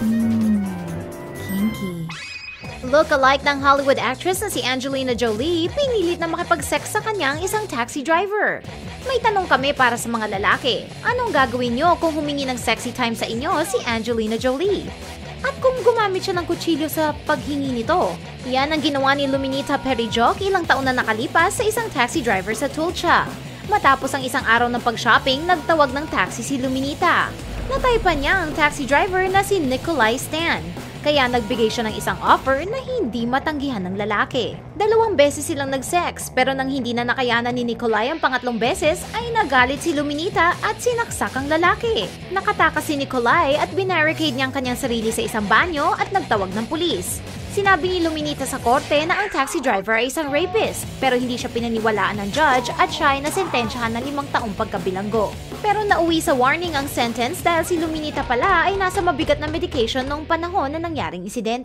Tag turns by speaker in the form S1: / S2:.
S1: Mmm, kinky. Look-alike ng Hollywood actress na si Angelina Jolie, pinilit na makipag-sex sa kanyang isang taxi driver. May tanong kami para sa mga lalaki. Anong gagawin nyo kung humingi ng sexy time sa inyo si Angelina Jolie? At kung gumamit siya ng kutsilyo sa paghingi nito? Yan ang ginawa ni Luminita Perijoc ilang taon na nakalipas sa isang taxi driver sa Tulcha. Matapos ang isang araw ng pag-shopping, nagtawag ng taxi si Luminita. Nataypan niya ang taxi driver na si Nikolai Stan. Kaya nagbigay siya ng isang offer na hindi matanggihan ng lalaki. Dalawang beses silang nag-sex pero nang hindi na nakayanan ni Nikolai ang pangatlong beses ay nagalit si Luminita at sinaksak ang lalaki. Nakatakas si Nikolai at binarricade niya ang kanyang sarili sa isang banyo at nagtawag ng pulis. Sinabi ni Luminita sa korte na ang taxi driver ay isang rapist pero hindi siya pinaniwalaan ng judge at siya ay nasentensyahan ng limang taong pagkabilanggo. Pero nauwi sa warning ang sentence dahil si Luminita pala ay nasa mabigat na medication noong panahon na nangyaring insidente.